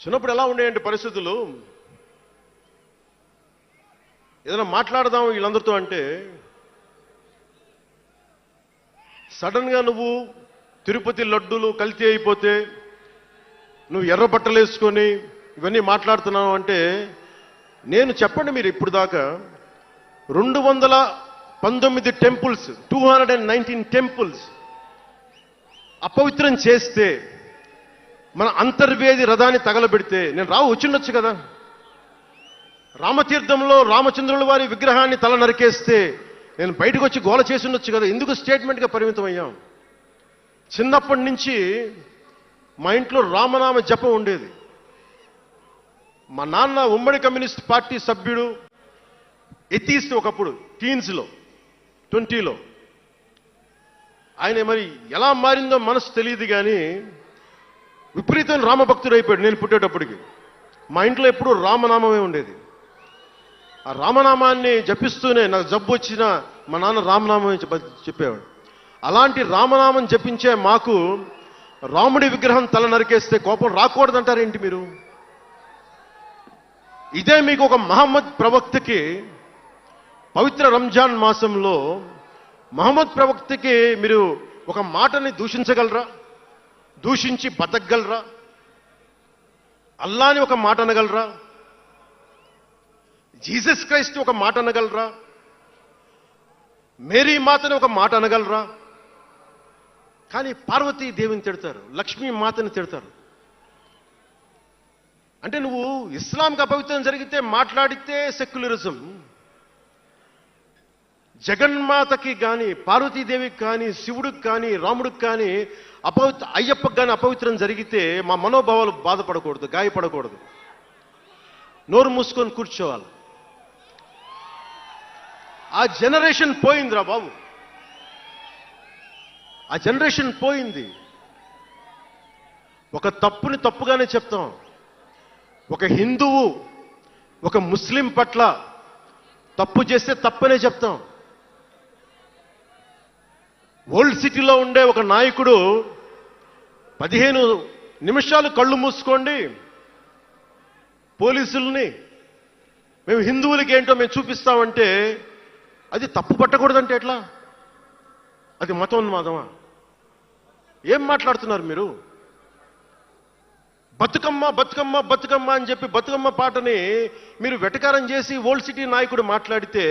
చిన్నప్పుడు ఎలా ఉండేయండి పరిస్థితులు? ఏదైనా మాట్లాడదాం వీళ్ళందరితో అంటే సడన్గా నువ్వు తిరుపతి లడ్డూలు కల్తీ అయిపోతే నువ్వు ఎర్ర బట్టలు వేసుకొని ఇవన్నీ మాట్లాడుతున్నావు అంటే నేను చెప్పండి మీరు ఇప్పుడు దాకా రెండు వందల పంతొమ్మిది temples two hundred and nineteen temples అపవిత్రం చేస్తే మన అంతర్వేది రథాన్ని తగలబెడితే నేను రావు వచ్చిండొచ్చు కదా? రామతీర్థంలో రామచంద్రుల వారి విగ్రహాన్ని తల నరికేస్తే నేను బయటకు వచ్చి గోల చేసి ఉండొచ్చు కదా? ఎందుకు స్టేట్మెంట్గా పరిమితం అయ్యాం? చిన్నప్పటి నుంచి మా ఇంట్లో రామనామ జపం ఉండేది. మా నాన్న ఉమ్మడి కమ్యూనిస్ట్ పార్టీ సభ్యుడు ఎతీస్ట్ ఒకప్పుడు టీన్స్లో ట్వంటీలో. ఆయన మరి ఎలా మారిందో మనసు తెలియదు కానీ విపరీతం రామభక్తుడు అయిపోయాడు నేను పుట్టేటప్పటికి. మా ఇంట్లో ఎప్పుడు రామనామమే ఉండేది. ఆ రామనామాన్ని జపిస్తూనే నాకు జబ్బు వచ్చినా మా నాన్న రామనామమే చెప్ప- చెప్పేవాడు. అలాంటి రామనామం జపించే మాకు రాముడి విగ్రహం తల నరికేస్తే కోపం రాకూడదంటారేంటి మీరు? ఇదే మీకు ఒక మహమ్మద్ ప్రవక్తకి పవిత్ర రంజాన్ మాసంలో మహమ్మద్ ప్రవక్తకి మీరు ఒక మాటని దూషించగలరా? దూషించి బతకగలరా? అల్లాని ఒక మాట అనగలరా? జీసస్ క్రైస్ట్ ఒక మాట అనగలరా? మేరీ మాతని ఒక మాట అనగలరా? కానీ పార్వతీ దేవిని తిడతారు లక్ష్మీ మాతని తిడతారు. అంటే నువ్వు ఇస్లాంకి అపవిత్రం జరిగితే మాట్లాడితే సెక్యులరిజం జగన్మాతకి కానీ పార్వతీదేవికి కానీ శివుడికి కానీ రాముడికి కానీ అపవిత్ర అయ్యప్పకి కానీ అపవిత్రం జరిగితే మా మనోభావాలు బాధపడకూడదు గాయపడకూడదు. నోరు మూసుకొని కూర్చోవాలి. ఆ జనరేషన్ పోయిందిరా బాబు. ఆ జనరేషన్ పోయింది. ఒక తప్పుని తప్పుగానే చెప్తాం. ఒక హిందువు ఒక ముస్లిం పట్ల తప్పు చేస్తే తప్పనే చెప్తాం. ఓల్డ్ సిటీలో ఉండే ఒక నాయకుడు పదిహేను నిమిషాలు కళ్ళు మూసుకోండి. పోలీసుల్ని మేము హిందువులకి ఏంటో మేము చూపిస్తామంటే అది తప్పు పట్టకూడదంటే ఎట్లా? అది మతోన్మాదమా? ఏం మాట్లాడుతున్నారు మీరు? బతుకమ్మ బతుకమ్మ బతుకమ్మ అని చెప్పి బతుకమ్మ పాటని మీరు వెటకారం చేసి ఓల్డ్ సిటీ నాయకుడు మాట్లాడితే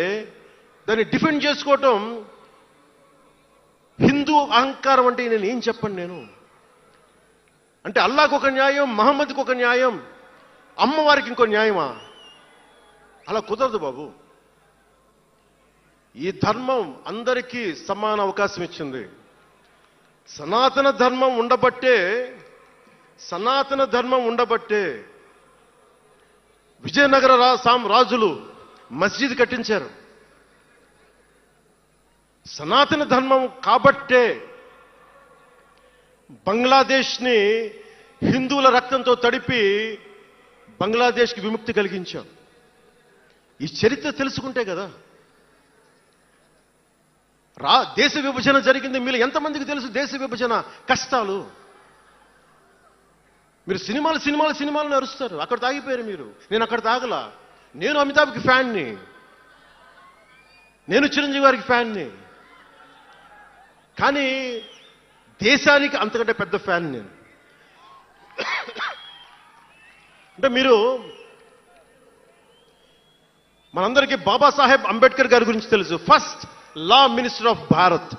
దాన్ని డిఫెండ్ చేసుకోవటం హిందూ అహంకారం అంటే నేను ఏం చెప్పను నేను? అంటే అల్లాకు ఒక న్యాయం మహమ్మద్కి ఒక న్యాయం అమ్మవారికి ఇంకో న్యాయమా? అలా కుదరదు బాబు. ఈ ధర్మం అందరికీ సమాన అవకాశం ఇచ్చింది. సనాతన ధర్మం ఉండబట్టే సనాతన ధర్మం ఉండబట్టే విజయనగర రా సాం రాజులు మస్జిద్ కట్టించారు. సనాతన ధర్మం కాబట్టే బంగ్లాదేశ్ని హిందువుల రక్తంతో తడిపి బంగ్లాదేశ్కి విముక్తి కలిగించాం. ఈ చరిత్ర తెలుసుకుంటే కదా. రా దేశ విభజన జరిగింది మీరు ఎంతమందికి తెలుసు దేశ విభజన? కష్టాలు. మీరు సినిమాలు సినిమాలు సినిమాలు అరుస్తారు అక్కడ తాగిపోయారు మీరు. నేను అక్కడ తాగలా. నేను అమితాబ్కి ఫ్యాన్ని. నేను చిరంజీవి గారికి ఫ్యాన్ని. కానీ దేశానికి అంతకంటే పెద్ద ఫ్యాన్ నేను. అంటే మీరు మనందరికీ బాబాసాహెబ్ అంబేద్కర్ గారి గురించి తెలుసు. First law minister of Bharat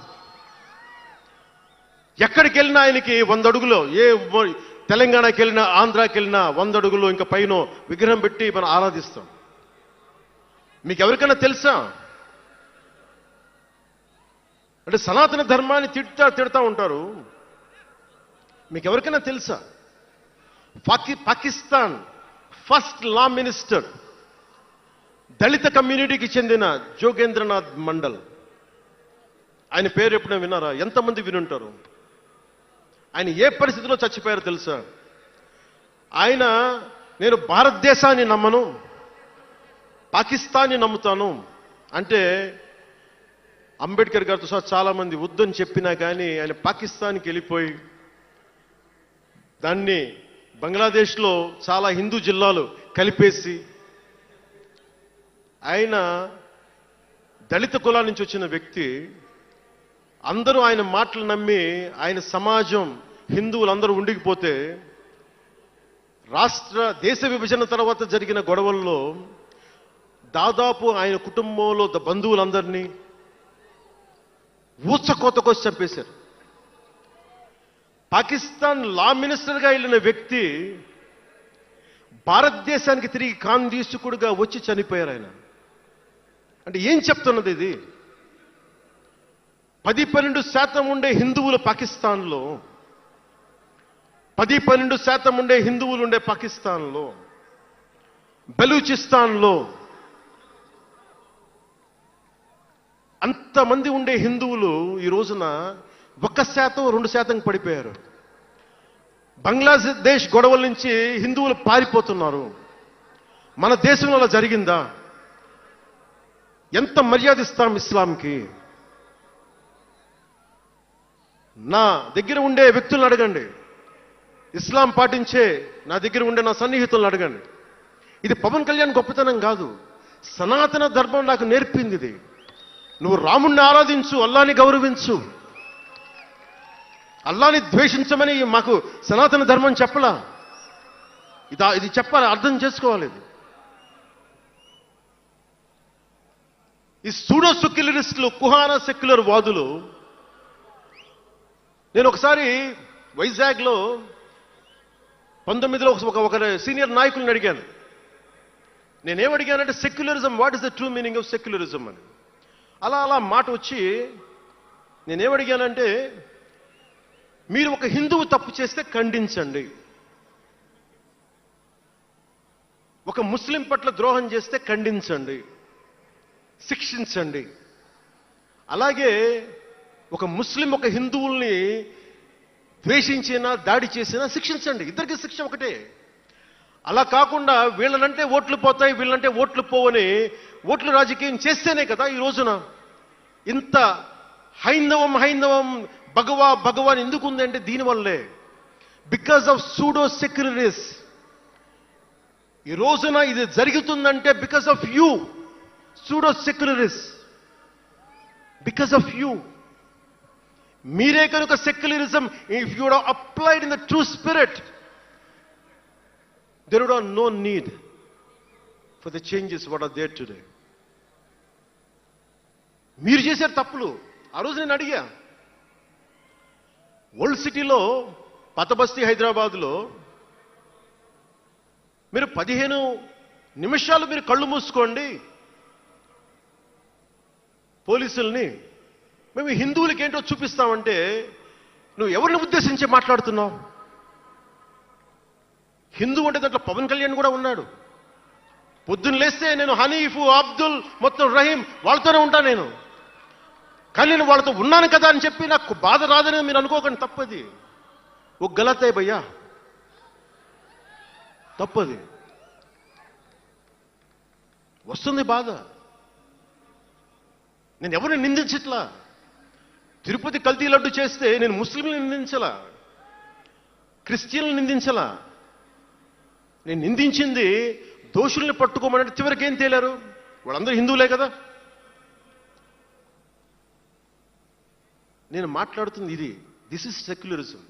ఎక్కడికి వెళ్ళినా ఆయనకి వంద అడుగులో. ఏ తెలంగాణకి వెళ్ళినా ఆంధ్రాకి వెళ్ళినా వంద అడుగులు ఇంకా పైన విగ్రహం పెట్టి మనం ఆరాధిస్తాం. మీకు ఎవరికైనా తెలుసా? అంటే సనాతన ధర్మాన్ని తిడతా తిడతా ఉంటారు. మీకు ఎవరికైనా తెలుసా? పాకి పాకిస్తాన్ ఫస్ట్ లా మినిస్టర్ దళిత కమ్యూనిటీకి చెందిన జోగేంద్రనాథ్ మండల్. ఆయన పేరు ఎప్పుడైనా విన్నారా? ఎంతమంది వినుంటారు? ఆయన ఏ పరిస్థితిలో చచ్చిపోయారో తెలుసా? ఆయన నేను భారతదేశాన్ని నమ్మను పాకిస్తాన్ని నమ్ముతాను అంటే అంబేద్కర్ గారితో సహా చాలా మంది వద్దని చెప్పినా కానీ ఆయన పాకిస్తాన్కి వెళ్ళిపోయి దాన్ని బంగ్లాదేశ్లో చాలా హిందూ జిల్లాలు కలిపేసి ఆయన దళిత కులా నుంచి వచ్చిన వ్యక్తి అందరూ ఆయన మాటలు నమ్మి ఆయన సమాజం హిందువులందరూ ఉండికిపోతే రాష్ట్ర దేశ విభజన తర్వాత జరిగిన గొడవల్లో దాదాపు ఆయన కుటుంబంలో బంధువులందరినీ ఊచకోతకొచ్చి చంపేశారు. పాకిస్తాన్ లా మినిస్టర్గా వెళ్ళిన వ్యక్తి భారతదేశానికి తిరిగి కాందీసుకుడుగా వచ్చి చనిపోయారు ఆయన. అంటే ఏం చెప్తున్నది ఇది? పది పన్నెండు శాతం ఉండే హిందువులు పాకిస్తాన్లో పది పన్నెండు శాతం ఉండే హిందువులు ఉండే పాకిస్తాన్లో బలూచిస్తాన్లో అంతమంది ఉండే హిందువులు ఈ రోజున ఒక శాతం రెండు శాతం పడిపోయారు. బంగ్లాదేశ్ గొడవల నుంచి హిందువులు పారిపోతున్నారు. మన దేశంలో అలా జరిగిందా? ఎంత మర్యాద ఇస్తాం ఇస్లాంకి? నా దగ్గర ఉండే వ్యక్తులను అడగండి. ఇస్లాం పాటించే నా దగ్గర ఉండే నా సన్నిహితులను అడగండి. ఇది పవన్ కళ్యాణ్ గొప్పతనం కాదు. సనాతన ధర్మం నాకు నేర్పింది ఇది. నువ్వు రాముణ్ణి ఆరాధించు అల్లాని గౌరవించు. అల్లాని ద్వేషించమని మాకు సనాతన ధర్మం చెప్పలా? ఇది ఇది చెప్పాలి అర్థం చేసుకోవాలి ఇది. ఈ సూడో సెక్యులరిస్టులు కుహాన సెక్యులర్ వాదులు నేను ఒకసారి వైజాగ్లో పంతొమ్మిదిలో ఒక ఒక సీనియర్ నాయకుల్ని అడిగాను. నేనేం అడిగానంటే secularism what is the true meaning of secularism అని. అలా అలా మాట వచ్చి నేనేమడిగానంటే మీరు ఒక హిందువు తప్పు చేస్తే ఖండించండి. ఒక ముస్లిం పట్ల ద్రోహం చేస్తే ఖండించండి. శిక్షించండి. అలాగే ఒక ముస్లిం ఒక హిందువుల్ని ద్వేషించినా దాడి చేసినా శిక్షించండి. ఇద్దరికి శిక్ష ఒకటే. అలా కాకుండా వీళ్ళనంటే ఓట్లు పోతాయి వీళ్ళంటే ఓట్లు పోవని ఓట్లు రాజకీయం చేస్తేనే కదా ఈ రోజున. ఇంత హైందవం హైందవం భగవా భగవాన్ ఎందుకు ఉందంటే దీనివల్లే. బికాస్ ఆఫ్ సూడో సెక్యులరిస్ ఈ రోజున ఇది జరుగుతుందంటే because of you pseudo secularists because of you మీరే కనుక secularism if you applied in the true spirit there would no no need for the changes what are there today. మీరు చేశారు తప్పులు. ఆ రోజు నేను అడిగా ఓల్డ్ సిటీలో పతబస్తీ హైదరాబాద్లో మీరు పదిహేను నిమిషాలు మీరు కళ్ళు మూసుకోండి. పోలీసుల్ని మేము హిందువులకి ఏంటో చూపిస్తామంటే నువ్వు ఎవరిని ఉద్దేశించి మాట్లాడుతున్నావు? హిందూ అంటే దాంట్లో పవన్ కళ్యాణ్ కూడా ఉన్నాడు. పొద్దున్న లేస్తే నేను హనీఫ్ అబ్దుల్ మొత్తం రహీం వాళ్ళతోనే ఉంటాను నేను. కానీ నేను వాళ్ళతో ఉన్నాను కదా అని చెప్పి నాకు బాధ రాదని మీరు అనుకోకండి తప్పది. ఒక గలతే భయ్యా. తప్పది. వస్తుంది బాధ. నేను ఎవరిని నిందించట్లా? తిరుపతి కల్తీ లడ్డు చేస్తే నేను ముస్లింలను నిందించలా? క్రిస్టియన్లు నిందించలా? నేను నిందించింది దోషుల్ని పట్టుకోమని చివరికి ఏం తేలారు? వాళ్ళందరూ హిందువులే కదా? నేను మాట్లాడుతుంది ఇది. This is secularism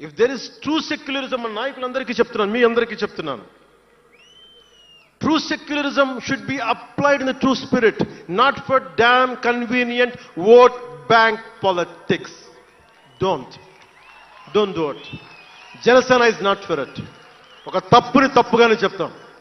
if there is true secularism అని నాయకులందరికీ చెప్తున్నాను మీ అందరికీ చెప్తున్నాను. True secularism should be applied in the true spirit not for damn convenient vote bank politics don't don't do it Janasena is not for it ఒక తప్పుని తప్పుగానే చెప్తాం.